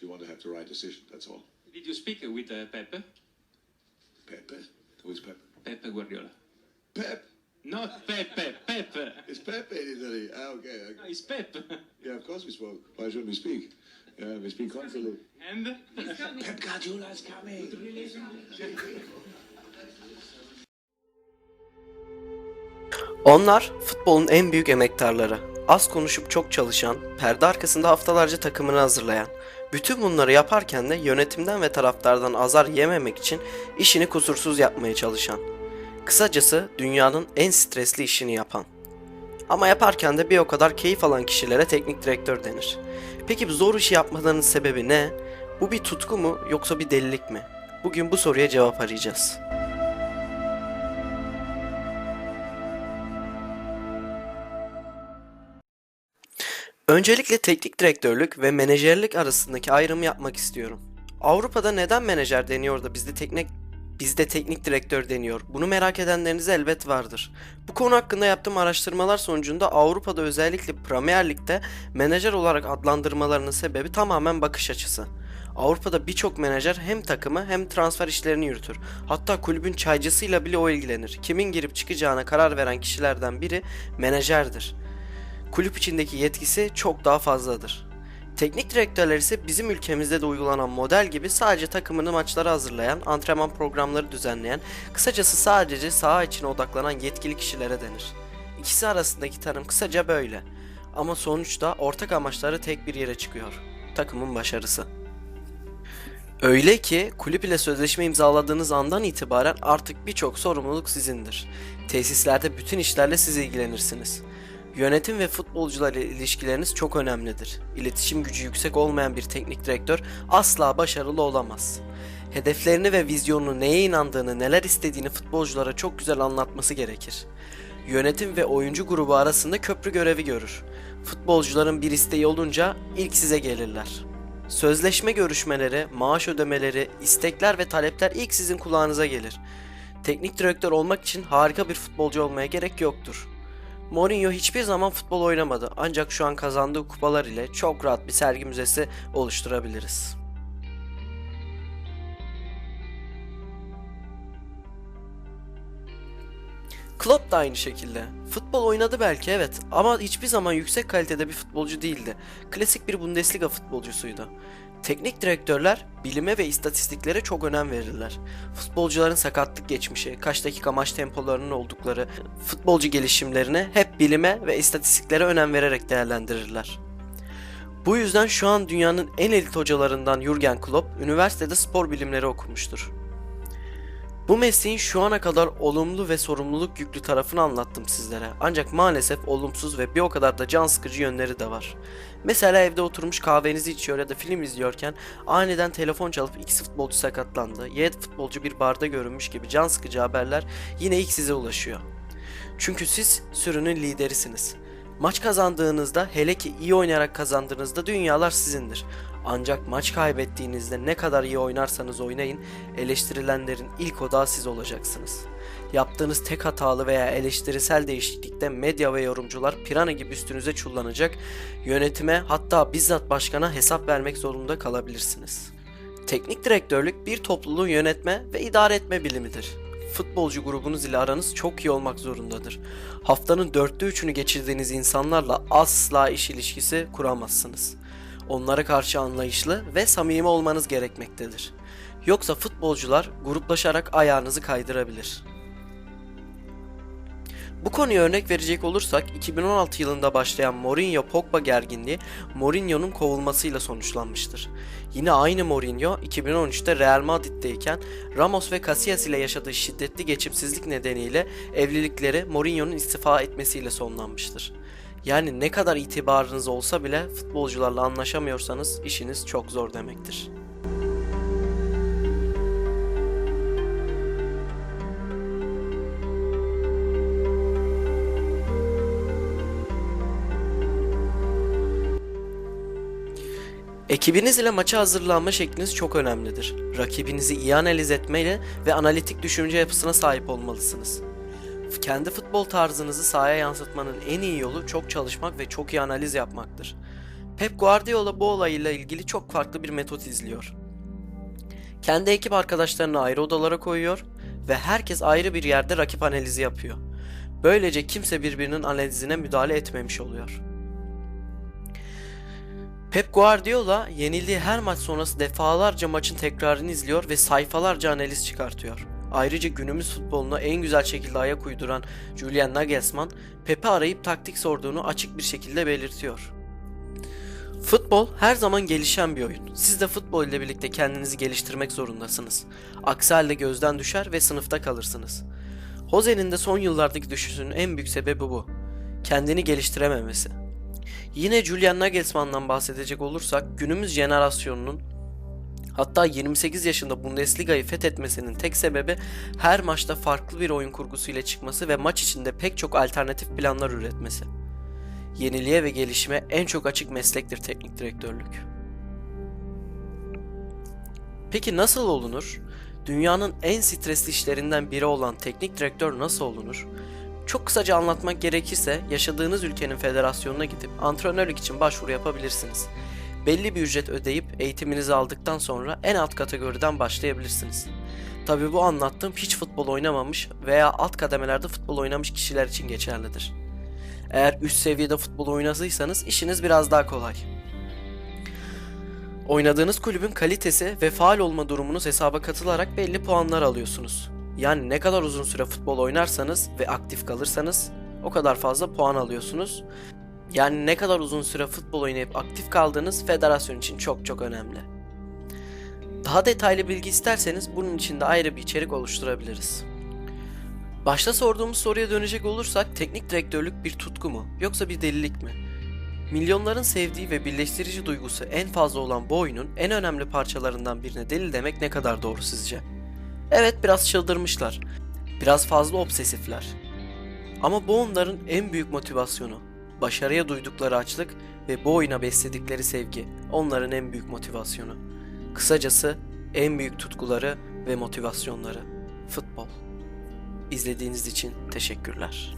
You want to have the right decision, that's all. Did you speak with uh, Pepe? Pepe? Who is Pepe? Pepe Guardiola. Pep! Not Pepe, Pepe. It's Pepe in Italy. Ah, okay. No, it's Pepe. Yeah, of course we spoke. Why shouldn't we speak? Yeah, we speak constantly. And Pep Guardiola is coming! Onlar futbolun en büyük emektarları. Az konuşup çok çalışan, perde arkasında haftalarca takımını hazırlayan, bütün bunları yaparken de yönetimden ve taraftardan azar yememek için işini kusursuz yapmaya çalışan. Kısacası dünyanın en stresli işini yapan. Ama yaparken de bir o kadar keyif alan kişilere teknik direktör denir. Peki bu zor işi yapmalarının sebebi ne? Bu bir tutku mu yoksa bir delilik mi? Bugün bu soruya cevap arayacağız. Öncelikle teknik direktörlük ve menajerlik arasındaki ayrımı yapmak istiyorum. Avrupa'da neden menajer deniyor da bizde teknik bizde teknik direktör deniyor? Bunu merak edenleriniz elbet vardır. Bu konu hakkında yaptığım araştırmalar sonucunda Avrupa'da özellikle Premier Lig'de menajer olarak adlandırmalarının sebebi tamamen bakış açısı. Avrupa'da birçok menajer hem takımı hem transfer işlerini yürütür. Hatta kulübün çaycısıyla bile o ilgilenir. Kimin girip çıkacağına karar veren kişilerden biri menajerdir kulüp içindeki yetkisi çok daha fazladır. Teknik direktörler ise bizim ülkemizde de uygulanan model gibi sadece takımını maçlara hazırlayan, antrenman programları düzenleyen, kısacası sadece saha içine odaklanan yetkili kişilere denir. İkisi arasındaki tanım kısaca böyle. Ama sonuçta ortak amaçları tek bir yere çıkıyor. Takımın başarısı. Öyle ki kulüp ile sözleşme imzaladığınız andan itibaren artık birçok sorumluluk sizindir. Tesislerde bütün işlerle siz ilgilenirsiniz. Yönetim ve futbolcular ile ilişkileriniz çok önemlidir. İletişim gücü yüksek olmayan bir teknik direktör asla başarılı olamaz. Hedeflerini ve vizyonunu neye inandığını, neler istediğini futbolculara çok güzel anlatması gerekir. Yönetim ve oyuncu grubu arasında köprü görevi görür. Futbolcuların bir isteği olunca ilk size gelirler. Sözleşme görüşmeleri, maaş ödemeleri, istekler ve talepler ilk sizin kulağınıza gelir. Teknik direktör olmak için harika bir futbolcu olmaya gerek yoktur. Mourinho hiçbir zaman futbol oynamadı ancak şu an kazandığı kupalar ile çok rahat bir sergi müzesi oluşturabiliriz. Klopp da aynı şekilde. Futbol oynadı belki evet ama hiçbir zaman yüksek kalitede bir futbolcu değildi. Klasik bir Bundesliga futbolcusuydu. Teknik direktörler bilime ve istatistiklere çok önem verirler. Futbolcuların sakatlık geçmişi, kaç dakika maç tempolarının oldukları, futbolcu gelişimlerini hep bilime ve istatistiklere önem vererek değerlendirirler. Bu yüzden şu an dünyanın en elit hocalarından Jurgen Klopp üniversitede spor bilimleri okumuştur. Bu mesleğin şu ana kadar olumlu ve sorumluluk yüklü tarafını anlattım sizlere. Ancak maalesef olumsuz ve bir o kadar da can sıkıcı yönleri de var. Mesela evde oturmuş kahvenizi içiyor ya da film izliyorken aniden telefon çalıp X futbolcu sakatlandı, Y futbolcu bir barda görünmüş gibi can sıkıcı haberler yine ilk size ulaşıyor. Çünkü siz sürünün liderisiniz. Maç kazandığınızda hele ki iyi oynayarak kazandığınızda dünyalar sizindir. Ancak maç kaybettiğinizde ne kadar iyi oynarsanız oynayın eleştirilenlerin ilk odağı siz olacaksınız. Yaptığınız tek hatalı veya eleştirisel değişiklikte medya ve yorumcular pirana gibi üstünüze çullanacak, yönetime hatta bizzat başkana hesap vermek zorunda kalabilirsiniz. Teknik direktörlük bir topluluğu yönetme ve idare etme bilimidir. Futbolcu grubunuz ile aranız çok iyi olmak zorundadır. Haftanın dörtte üçünü geçirdiğiniz insanlarla asla iş ilişkisi kuramazsınız. Onlara karşı anlayışlı ve samimi olmanız gerekmektedir. Yoksa futbolcular gruplaşarak ayağınızı kaydırabilir. Bu konuya örnek verecek olursak 2016 yılında başlayan Mourinho-Pogba gerginliği Mourinho'nun kovulmasıyla sonuçlanmıştır. Yine aynı Mourinho 2013'te Real Madrid'deyken Ramos ve Casillas ile yaşadığı şiddetli geçimsizlik nedeniyle evlilikleri Mourinho'nun istifa etmesiyle sonlanmıştır. Yani ne kadar itibarınız olsa bile futbolcularla anlaşamıyorsanız işiniz çok zor demektir. Ekibiniz ile maça hazırlanma şekliniz çok önemlidir. Rakibinizi iyi analiz etmeyle ve analitik düşünce yapısına sahip olmalısınız. Kendi futbol tarzınızı sahaya yansıtmanın en iyi yolu çok çalışmak ve çok iyi analiz yapmaktır. Pep Guardiola bu olayla ilgili çok farklı bir metot izliyor. Kendi ekip arkadaşlarını ayrı odalara koyuyor ve herkes ayrı bir yerde rakip analizi yapıyor. Böylece kimse birbirinin analizine müdahale etmemiş oluyor. Pep Guardiola yenildiği her maç sonrası defalarca maçın tekrarını izliyor ve sayfalarca analiz çıkartıyor. Ayrıca günümüz futboluna en güzel şekilde ayak uyduran Julian Nagelsmann, Pep'i arayıp taktik sorduğunu açık bir şekilde belirtiyor. Futbol her zaman gelişen bir oyun. Siz de futbol ile birlikte kendinizi geliştirmek zorundasınız. Aksi halde gözden düşer ve sınıfta kalırsınız. Jose'nin de son yıllardaki düşüşünün en büyük sebebi bu. Kendini geliştirememesi. Yine Julian Nagelsmann'dan bahsedecek olursak günümüz jenerasyonunun hatta 28 yaşında Bundesliga'yı fethetmesinin tek sebebi her maçta farklı bir oyun kurgusuyla çıkması ve maç içinde pek çok alternatif planlar üretmesi. Yeniliğe ve gelişime en çok açık meslektir teknik direktörlük. Peki nasıl olunur? Dünyanın en stresli işlerinden biri olan teknik direktör nasıl olunur? Çok kısaca anlatmak gerekirse yaşadığınız ülkenin federasyonuna gidip antrenörlük için başvuru yapabilirsiniz. Belli bir ücret ödeyip eğitiminizi aldıktan sonra en alt kategoriden başlayabilirsiniz. Tabi bu anlattığım hiç futbol oynamamış veya alt kademelerde futbol oynamış kişiler için geçerlidir. Eğer üst seviyede futbol oynadıysanız işiniz biraz daha kolay. Oynadığınız kulübün kalitesi ve faal olma durumunuz hesaba katılarak belli puanlar alıyorsunuz. Yani ne kadar uzun süre futbol oynarsanız ve aktif kalırsanız o kadar fazla puan alıyorsunuz. Yani ne kadar uzun süre futbol oynayıp aktif kaldığınız federasyon için çok çok önemli. Daha detaylı bilgi isterseniz bunun için de ayrı bir içerik oluşturabiliriz. Başta sorduğumuz soruya dönecek olursak teknik direktörlük bir tutku mu yoksa bir delilik mi? Milyonların sevdiği ve birleştirici duygusu en fazla olan bu oyunun en önemli parçalarından birine deli demek ne kadar doğru sizce? Evet biraz çıldırmışlar. Biraz fazla obsesifler. Ama bu onların en büyük motivasyonu. Başarıya duydukları açlık ve bu oyuna besledikleri sevgi onların en büyük motivasyonu. Kısacası en büyük tutkuları ve motivasyonları futbol. İzlediğiniz için teşekkürler.